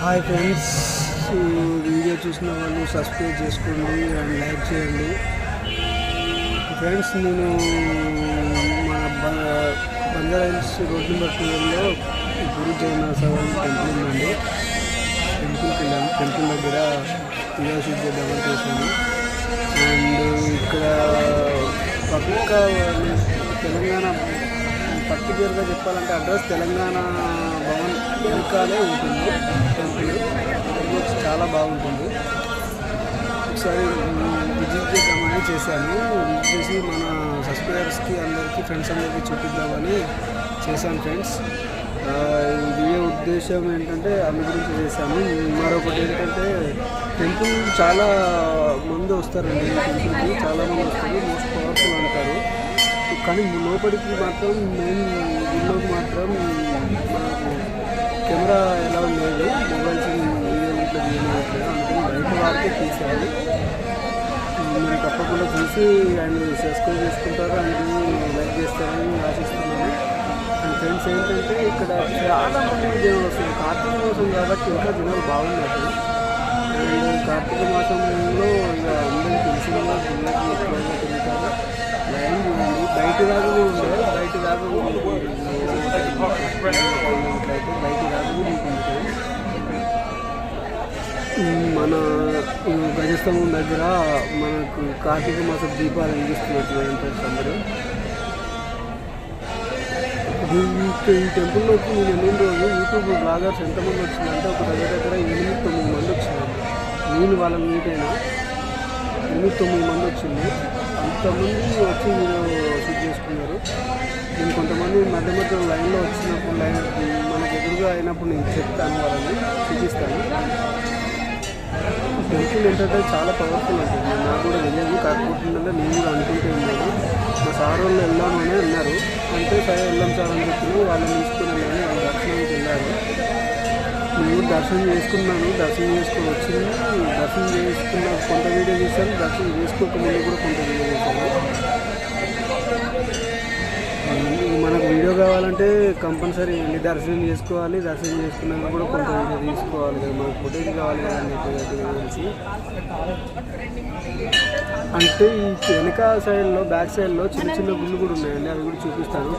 Hi friends. Video చూసిన వాళ్ళు subscribe చేసుకోండి అండ్ లైక్ చేయండి. ఫ్రెండ్స్ నేను మా బ- బంజారా హిల్స్ రోడ్ నెంబర్ టూలో గురు జగన్నాథ టెంపుల్ ఉందండి. టెంపుల్కి వెళ్ళాను టెంపుల్ దగ్గర వీడియో షూట్ చేద్దామని చేశాను. అండ్ ఇక్కడ పక్క తెలంగాణ పర్టికులర్గా చెప్పాలంటే అడ్రస్ తెలంగాణ భవన్ వెనకాలే ఉంటుంది. టెంపుల్ చాలా బాగుంటుంది. ఒకసారి విజిట్ చేద్దామని చేశాను. విజిట్ చేసి మన సబ్స్క్రైబర్స్కి అందరికీ ఫ్రెండ్స్ అందరికీ చూపిద్దామని చేశాను ఫ్రెండ్స్. ఆ, వీడియో ఉద్దేశం ఏంటంటే అందు గురించి చేశాము మరొకటి ఏంటంటే టెంపుల్ చాలా మంది వస్తారండి. టెంపుల్కి చాలా మంది వస్తారు. మోస్ట్ పవర్ఫుల్ అంటారు. కానీ లోపలికి మాత్రం మెయిన్ గుళ్ళోకి మాత్రం మనకు కెమెరా ఎలా లేదు. మొబైల్స్ ఇట్లా తీయలేదు అందుకని బయట వారికి తీసేయాలి మీరు తప్పకుండా చూసి ఆయన సబ్స్క్రైబ్ చేసుకుంటారు అండ్ లైక్ చేస్తారని ఆశిస్తున్నాను. అండ్ ఫ్రెండ్స్ ఏంటంటే ఇక్కడ చాలా మంది జనాలు వస్తారు కార్తీక మాసం కాబట్టి ఇంకా జనాలు బాగున్నారు. అండ్ కార్తీక మాసంలో ఇక అందరికీ తెలిసిన గుళ్ళకి ఎక్కువగా చూడండి బయట దాకా ఉండే బయట దాకా మన గజస్తంభం దగ్గర మనకు కార్తీక మాసం దీపాలు అందిస్తున్నట్టు ఎంట్రెన్స్ అందరూ? ఈ- టెంపుల్లోకి నేను ఎన్ని రోజు యూట్యూబ్ బ్లాగర్స్ ఎంతమంది వచ్చిందంటే ఒక దగ్గర దగ్గర ఎనిమిది తొమ్మిది మంది వచ్చింది నేను వాళ్ళ మీట్ ఎనిమిది తొమ్మిది మంది వచ్చింది. ఇంతమంది వచ్చి మీరు షూట్ చేసుకున్నారు. నేను కొంతమంది మధ్య మధ్య లైన్లో వచ్చినప్పుడు లైన్ మనకు ఎదురుగా అయినప్పుడు నేను చెప్తాను వాళ్ళని చూపిస్తాను. పెన్సిల్ ఏంటంటే చాలా పవర్ఫుల్ ఉంటుంది నాకు కూడా తెలియదు కాకపోతే నేను కూడా అనుకుంటూ ఉన్నాను. మా సార్ వాళ్ళు వెళ్దామని అన్నారు. అంటే సరే వెళ్దాం సార్ అని చెప్పి వాళ్ళని తీసుకుని వెళ్ళాను. వాళ్ళ దర్శనానికి వెళ్ళాను. నేను దర్శనం చేసుకున్నాను దర్శనం చేసుకొని వచ్చింది. దర్శనం చేసుకున్నాను కొంత వీడియో చేశాను దర్శనం చేసుకోకముందు కూడా కొంత వీడియో చేశాను మనకు వీడియో కావాలంటే కంపల్సరీ వెళ్ళి దర్శనం చేసుకోవాలి. దర్శనం చేసుకున్నాక కూడా కొంత వీడియో తీసుకోవాలి కదా. మనకు ఫుటేజ్ కావాలి కదా తెలిసి అంటే ఈ వెనక సైడ్లో బ్యాక్ సైడ్లో చిన్న చిన్న గుళ్ళు కూడా ఉన్నాయండి. అవి కూడా చూపిస్తాను.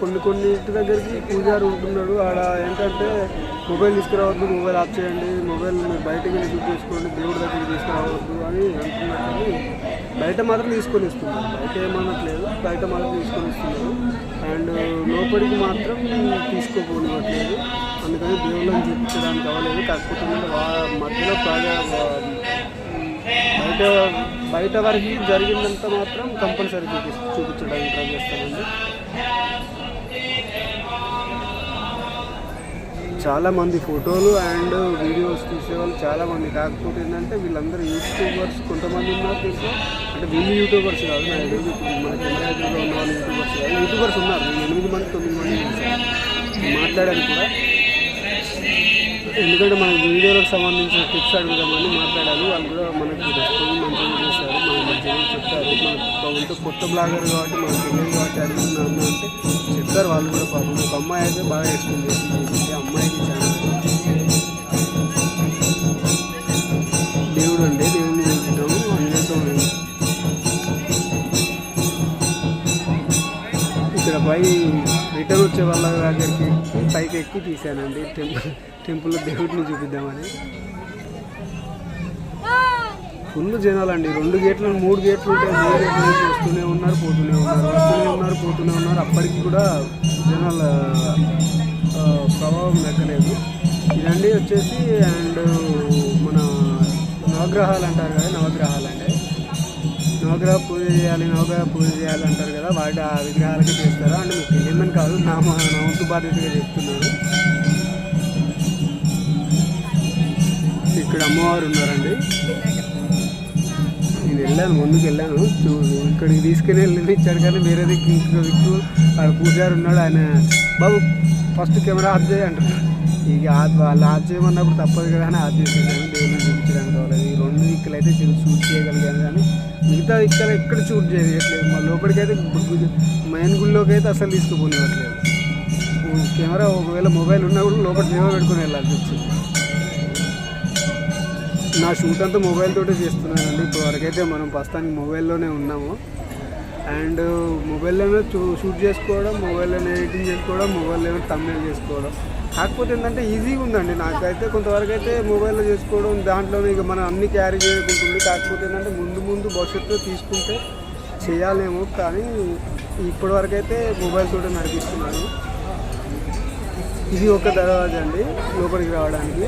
కొన్ని కొన్ని ఇంటి దగ్గరికి పూజారి ఉంటున్నాడు. ఆడ ఏంటంటే మొబైల్ తీసుకురావద్దు మొబైల్ ఆఫ్ చేయండి. మొబైల్ మీరు బయటకు వెళ్ళి చేసుకోండి. దేవుడి దగ్గరికి తీసుకురావద్దు అని అంటున్నారు కానీ బయట మాత్రం తీసుకొని ఇస్తున్నారు బయట ఏమనట్లేదు బయట మాత్రం తీసుకొని ఇస్తున్నారు అండ్ లోపలికి మాత్రం తీసుకోపోనివ్వట్లేదు. అందుకని దేవుళ్ళని చూపించడానికి అవ్వలేదు కాకపోతే వా- మధ్యలో బాగా బయట బయట వరకు జరిగిందంతా మాత్రం కంపల్సరీ చూపి చూపించడానికి ట్రై చేస్తామండి చాలామంది ఫోటోలు అండ్ వీడియోస్ తీసేవాళ్ళు చాలామంది. కాకపోతే ఏంటంటే వీళ్ళందరూ యూట్యూబర్స్ కొంతమంది ఉన్నారు తెలుసు? అంటే వీళ్ళు యూట్యూబర్స్ కాదు నా ఎదురు మన కెమెరా ఉన్న వాళ్ళు యూట్యూబర్స్ ఉన్నారు. నేను ఎనిమిది మంది తొమ్మిది మంది మాట్లాడాను కూడా. ఎందుకంటే మన వీడియోలకు సంబంధించిన టిప్స్ అడుగుదామని మాట్లాడాలి వాళ్ళు కూడా మనకి రెస్పాండ్ మంచిగా చేశారు. మనం మంచిగా చెప్తారు మన కొత్త బ్లాగర్ కాబట్టి మనకు తెలియదు కాబట్టి అడుగుతున్నాము అంటే చెప్తారు వాళ్ళు కూడా పాపం. ఒక అమ్మాయి అయితే బాగా ఎక్స్ప్లెయిన్ చేసింది. వాళ్ళ దగ్గరికి పైకి ఎక్కి తీసానండి టెంపుల్ టెంపుల్లో దేవుడిని చూపిద్దామని. ఫుల్ జనాలండి. రెండు గేట్లు మూడు గేట్లు ఉంటే మూడు గేట్ల నుంచి వస్తూనే ఉన్నారు పోతూనే ఉన్నారు. వస్తూనే ఉన్నారు పోతూనే ఉన్నారు. అప్పటికి కూడా జనాల ప్రభావం లెక్కలేదు ఇదండి వచ్చేసి అండ్ మన నవగ్రహాలు అంటారు కదా నవగ్రహాలు నవగ్రహ పూజ చేయాలి నవగ్రహ పూజ చేయాలి అంటారు కదా వాటి ఆ విగ్రహాలకి చేస్తారు? అంటే మీకు తెలియమని కాదు నా మా నా బాధ్యతగా చెప్తున్నాను. ఇక్కడ అమ్మవారు ఉన్నారండి. నేను వెళ్ళాను ముందుకు వెళ్ళాను. చూ- ఇక్కడికి తీసుకుని వెళ్ళి ఇచ్చాడు కానీ వేరే దిక్కు ఇంకో దిక్కు ఆడ ఉన్నాడు ఆయన బాబు ఫస్ట్ కెమెరా ఆఫ్ చేయి అంటున్నాడు. ఇక ఆఫ్ వాళ్ళు చేయమన్నప్పుడు తప్పదు కదా అని ఆఫ్ చేసేసాను దేవుని చూపించడానికి కావాలి ఈ రెండు దిక్కులు అయితే షూట్ చేయగలిగాను కానీ మిగతా ఇక్కడ ఎక్కడ షూట్ చేయట్లేదు. మా లోపలికి అయితే మెయిన్ గుళ్ళోకి అయితే అసలు తీసుకుపోనివ్వట్లేదు. కెమెరా ఒకవేళ మొబైల్ ఉన్నా కూడా లోపల నిల్వ పెట్టుకుని వెళ్ళాల్సి వచ్చింది. నా షూట్ అంతా మొబైల్ తోటే చేస్తున్నానండి. ఇప్పుడు వరకైతే మనం ప్రస్తుతానికి మొబైల్లోనే ఉన్నాము. అండ్ మొబైల్లోనే చూ షూట్ చేసుకోవడం మొబైల్లోనే ఎడిటింగ్ చేసుకోవడం మొబైల్లోనే తమిళ చేసుకోవడం. కాకపోతే ఏంటంటే ఈజీగా ఉందండి. నాకైతే కొంతవరకు అయితే మొబైల్లో చేసుకోవడం దాంట్లోనే ఇక మనం అన్ని క్యారీ చేయకుంటుంది కాకపోతే ఏంటంటే ముందు ముందు భవిష్యత్తులో తీసుకుంటే చేయాలేమో కానీ ఇప్పటివరకు అయితే మొబైల్ తోటే నడిపిస్తున్నాను. ఇది ఒక దర్వాజా అండి లోపలికి రావడానికి.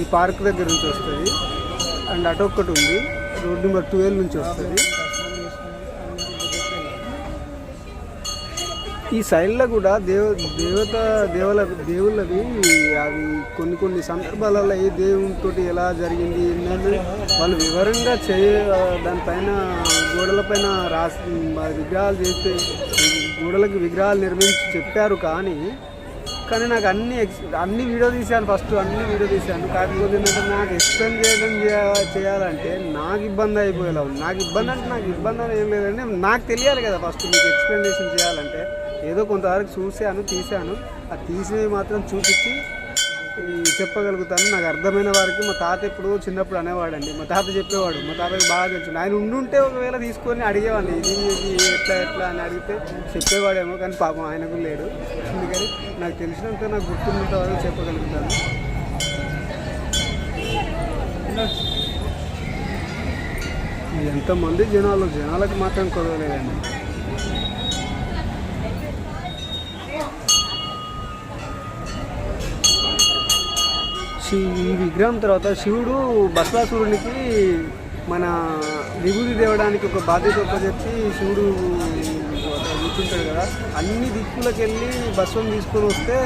ఈ పార్క్ దగ్గర నుంచి వస్తుంది. అండ్ అటు ఒక్కటి ఉంది. రోడ్ నెంబర్ ట్వెల్వ్ నుంచి వస్తుంది. ఈ సైడ్లో కూడా దేవ దేవత దేవుల దేవుళ్ళవి అవి కొన్ని కొన్ని సందర్భాలలో ఏ దేవునితో ఎలా జరిగింది ఏంటంటే వాళ్ళు వివరంగా చేయ దానిపైన గోడలపైన రాసి విగ్రహాలు చేస్తే గోడలకు విగ్రహాలు నిర్మించి చెప్పారు కానీ కానీ నాకు అన్ని ఎక్స్ అన్ని వీడియో తీశాను ఫస్ట్ అన్ని వీడియో తీశాను. కాకపోతే ఏంటంటే నాకు ఎక్స్ప్లెయిన్ చేయడం చేయాలంటే నాకు ఇబ్బంది అయిపోయేలా ఉంది. నాకు ఇబ్బంది అంటే నాకు ఇబ్బంది ఏం లేదండి. నాకు తెలియాలి కదా ఫస్ట్ మీకు ఎక్స్ప్లెనేషన్ చేయాలంటే. ఏదో కొంతవరకు చూశాను తీశాను. ఆ తీసినవి మాత్రం చూపించి చెప్పగలుగుతాను. నాకు అర్థమైన వారికి మా తాత ఎప్పుడు చిన్నప్పుడు అనేవాడండి. మా తాత చెప్పేవాడు మా తాతకి బాగా తెలుసు. ఆయన ఉండుంటే ఒకవేళ తీసుకొని అడిగేవాడిని ఇది ఇది ఎట్లా ఎట్లా అని అడిగితే చెప్పేవాడేమో కానీ పాపం ఆయనకు లేడు. అందుకని నాకు తెలిసినంత నాకు గుర్తున్నంత వరకు చెప్పగలుగుతాను. ఎంతమంది జనాలు జనాలకు మాత్రం కొదవలేదండి ఈ విగ్రహం తర్వాత శివుడు బసవాసురునికి మన విభూతి తేవడానికి ఒక బాధ్యత చెప్పి శివుడు కూర్చుంటాడు కదా. అన్ని దిక్కులకు వెళ్ళి బస్వం తీసుకొని వస్తే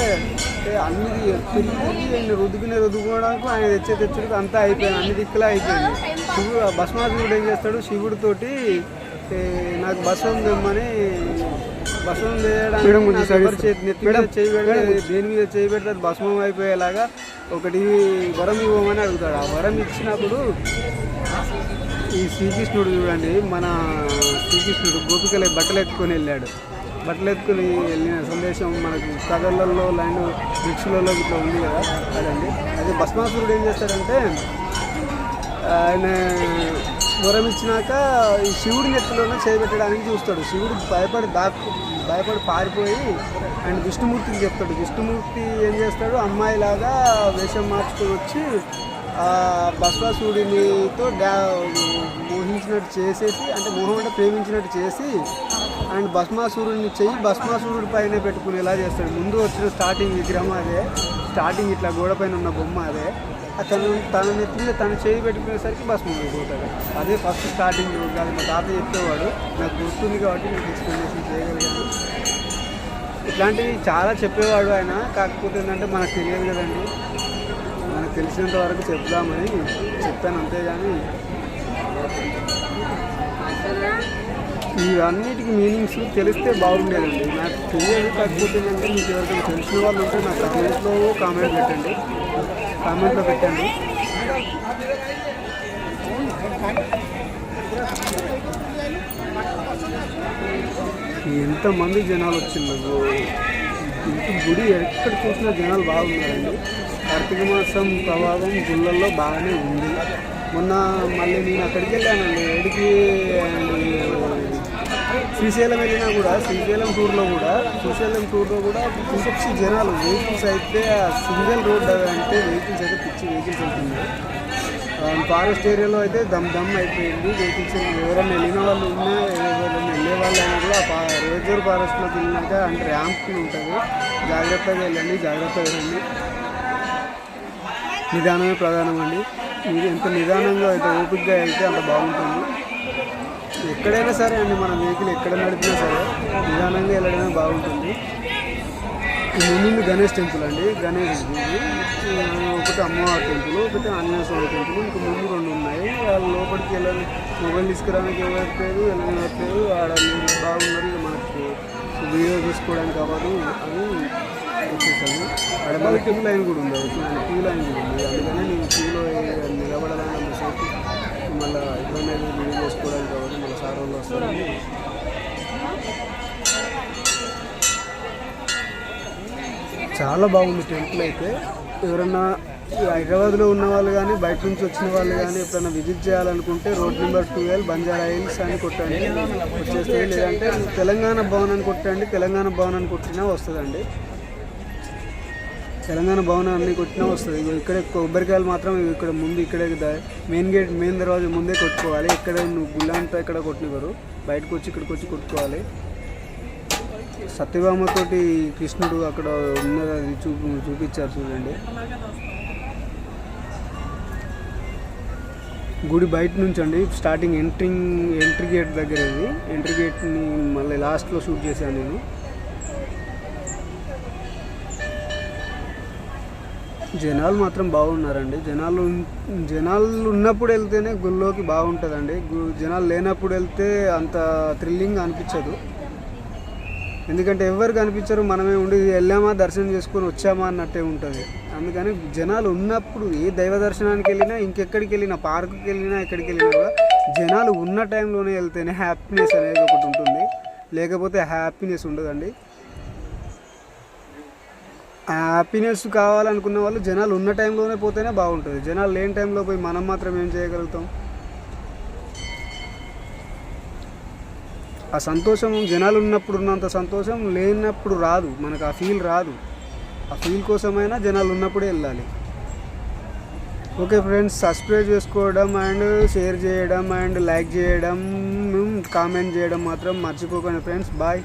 అన్ని తిరిగి తిరిగి ఆయన రుద్దుకునే రుద్దుకోవడానికి ఆయన తెచ్చే తెచ్చుడికి అంతా అయిపోయింది. అన్ని దిక్కులా అయిపోయింది. శివుడు భస్మాసురుడు ఏం చేస్తాడు? శివుడితోటి నాకు బస్వం తెమ్మని బస్వం చేయడానికి చేతి నెత్తి మీద దేని మీద చేయి పెడితే అది భస్మం అయిపోయేలాగా ఒకటి వరం ఇవ్వమని అడుగుతాడు. ఆ వరం ఇచ్చినప్పుడు ఈ శ్రీకృష్ణుడు చూడండి మన శ్రీకృష్ణుడు గోపికలే బట్టలు ఎత్తుకొని వెళ్ళాడు. బట్టలు ఎత్తుకొని వెళ్ళిన సందేశం మనకు కథలలో లైన్ వృక్షులలో ఇట్లా ఉంది కదా అదండి అదే భస్మాసురుడు ఏం చేస్తాడంటే ఆయన వరం ఇచ్చినాక ఈ శివుడి నెత్తిలోనే చేపెట్టడానికి చూస్తాడు. శివుడు భయపడి దాక్కు భయపడి పారిపోయి అండ్ విష్ణుమూర్తికి చెప్తాడు. విష్ణుమూర్తి ఏం చేస్తాడు? అమ్మాయిలాగా వేషం మార్చుకొని వచ్చి ఆ బస్వాసుడినితో డా మోహించినట్టు చేసేసి అంటే మోహం అంటే ప్రేమించినట్టు చేసి అండ్ భస్మాసురుడిని చెయ్యి భస్మాసురుడి పైన పెట్టుకునేలా చేస్తాడు. ముందు వచ్చిన స్టార్టింగ్ విగ్రహం అదే. స్టార్టింగ్ ఇట్లా గోడ పైన ఉన్న బొమ్మ అదే. తను తన నెత్తి మీద తను చేయి పెట్టుకునేసరికి భస్మం పోతాడు. అదే ఫస్ట్ స్టార్టింగ్. కాదు మా తాత చెప్పేవాడు. నాకు గుర్తుంది కాబట్టి నేను ఎక్స్ప్లెనేషన్ చేయగలిగాను. ఇట్లాంటివి చాలా చెప్పేవాడు ఆయన. కాకపోతే ఏంటంటే మనకు తెలియదు కదండి. మనకు తెలిసినంత వరకు చెప్దామని చెప్పాను అంతేగాని. ఇవన్నిటికి మీనింగ్స్ తెలిస్తే బాగుండేదండి. నాకు తెలియదు కాకపోతే ఏంటంటే మీకు ఎవరికైనా తెలిసిన వాళ్ళు ఉంటే నాకు కామెంట్లో కామెంట్ పెట్టండి. కామెంట్లో పెట్టండి. ఎంతమంది జనాలు వచ్చిండ్రు ఇంటి గుడి ఎక్కడ చూసినా జనాలు బాగున్నారండి. కార్తీక మాసం ప్రభావం గుళ్ళల్లో బాగానే ఉంది. మొన్న మళ్ళీ నేను అక్కడికి వెళ్ళానండి. ఎడికి శ్రీశైలం వెళ్ళినా కూడా శ్రీశైలం టూర్లో కూడా శ్రీశైలం టూర్లో కూడా పిచ్చి జనాలు వెహికల్స్ అయితే సింగిల్ రోడ్ అంటే వెహికల్స్ అయితే పిచ్చి వెహికల్స్ వెళ్తున్నాయి Um, ఫారెస్ట్ ఏరియాలో అయితే దమ్ దమ్ అయిపోయింది. వెహికల్స్ ఎవరైనా వెళ్ళిన వాళ్ళు ఉన్నా ఎవరైనా వెళ్ళే వాళ్ళు అయినా కూడా ఆ రేజర్ ఫారెస్ట్లోకి వెళ్ళినాక అంటే ర్యాంప్ ఉంటుంది. జాగ్రత్తగా వెళ్ళండి జాగ్రత్తగా వెళ్ళండి నిదానమే ప్రధానం అండి. మీరు ఎంత నిదానంగా అయితే ఓపిక్గా వెళ్తే అంత బాగుంటుంది. ఎక్కడైనా సరే అండి మన వెహికల్ ఎక్కడ నడిపినా సరే నిదానంగా వెళ్ళడమే బాగుంటుంది. ముందు గణేష్ టెంపుల్ అండి. గణేష్ ఒకటి అమ్మవారి టెంపుల్ ఒకటి ఆంజనేయ స్వామి టెంపుల్ ఇంకా ముందు రెండు ఉన్నాయి. వాళ్ళు లోపలికి వెళ్ళాలి. మొబైల్ తీసుకురావడానికి ఇవ్వట్లేదు వెళ్ళనివ్వట్లేదు ఆడ బాగున్నారు ఇక మనకు వీడియో తీసుకోవడానికి అవ్వదు అని వచ్చేసాను ఆడ మళ్ళీ క్యూ లైన్ కూడా ఉంది. క్యూ లైన్ కూడా ఉంది. అందుకని నేను క్యూలో నిలబడాలని అంతసేపు మళ్ళీ ఇబ్బంది అయితే వీడియో చేసుకోవడానికి అవ్వదు మళ్ళీ సార్ వాళ్ళు వస్తారని చాలా బాగుంది టెంపుల్ అయితే. ఎవరన్నా హైదరాబాద్లో ఉన్న వాళ్ళు కానీ బయట నుంచి వచ్చిన వాళ్ళు కానీ ఎప్పుడైనా విజిట్ చేయాలనుకుంటే road number twelve Banjara Hills అని కొట్టండి. వచ్చేస్తే లేదంటే తెలంగాణ భవన్ అని కొట్టండి. తెలంగాణ భవన్ అని కొట్టినా వస్తుందండి. తెలంగాణ భవన్ అన్ని కొట్టినా వస్తుంది. ఇక్కడ కొబ్బరికాయలు మాత్రం ఇక్కడ ముందు ఇక్కడే మెయిన్ గేట్ మెయిన్ దర్వాజా ముందే కొట్టుకోవాలి. ఇక్కడ నువ్వు గుళ్ళంతా ఇక్కడ కొట్టినవారు? బయటకు వచ్చి ఇక్కడికి వచ్చి కొట్టుకోవాలి. సత్యభామతోటి కృష్ణుడు అక్కడ ఉన్నది అది చూపు చూపించారు చూడండి. గుడి బయట నుంచి అండి స్టార్టింగ్ ఎంట్రింగ్ ఎంట్రీ గేట్ దగ్గర ఇది. ఎంట్రీ గేట్ని మళ్ళీ లాస్ట్లో షూట్ చేశాను నేను. జనాలు మాత్రం బాగున్నారండి. జనాలు జనాలు ఉన్నప్పుడు వెళ్తేనే గుళ్ళోకి బాగుంటుందండి. గు- జనాలు లేనప్పుడు వెళ్తే అంత థ్రిల్లింగ్ అనిపించదు. ఎందుకంటే ఎవరు కనిపించరు మనమే ఉండి వెళ్ళామా దర్శనం చేసుకొని వచ్చామా అన్నట్టే ఉంటుంది. అందుకని జనాలు ఉన్నప్పుడు ఏ దైవ దర్శనానికి వెళ్ళినా ఇంకెక్కడికి వెళ్ళినా పార్కుకి వెళ్ళినా ఎక్కడికి వెళ్ళినా కూడా జనాలు ఉన్న టైంలోనే వెళ్తేనే హ్యాపీనెస్ అనేది ఒకటి ఉంటుంది. లేకపోతే హ్యాపీనెస్ ఉండదండి. ఆ హ్యాపీనెస్ కావాలనుకున్న వాళ్ళు జనాలు ఉన్న టైంలోనే పోతేనే బాగుంటుంది. జనాలు లేని టైంలో పోయి మనం మాత్రం ఏం చేయగలుగుతాం? ఆ సంతోషం జనాలు ఉన్నప్పుడు ఉన్నంత సంతోషం లేనప్పుడు రాదు. మనకు ఆ ఫీల్ రాదు. ఆ ఫీల్ కోసమైనా జనాలు ఉన్నప్పుడే వెళ్ళాలి. ఓకే ఫ్రెండ్స్ సబ్స్క్రైబ్ చేసుకోవడం అండ్ షేర్ చేయడం అండ్ లైక్ చేయడం కామెంట్ చేయడం మాత్రం మర్చిపోకండి ఫ్రెండ్స్. బాయ్.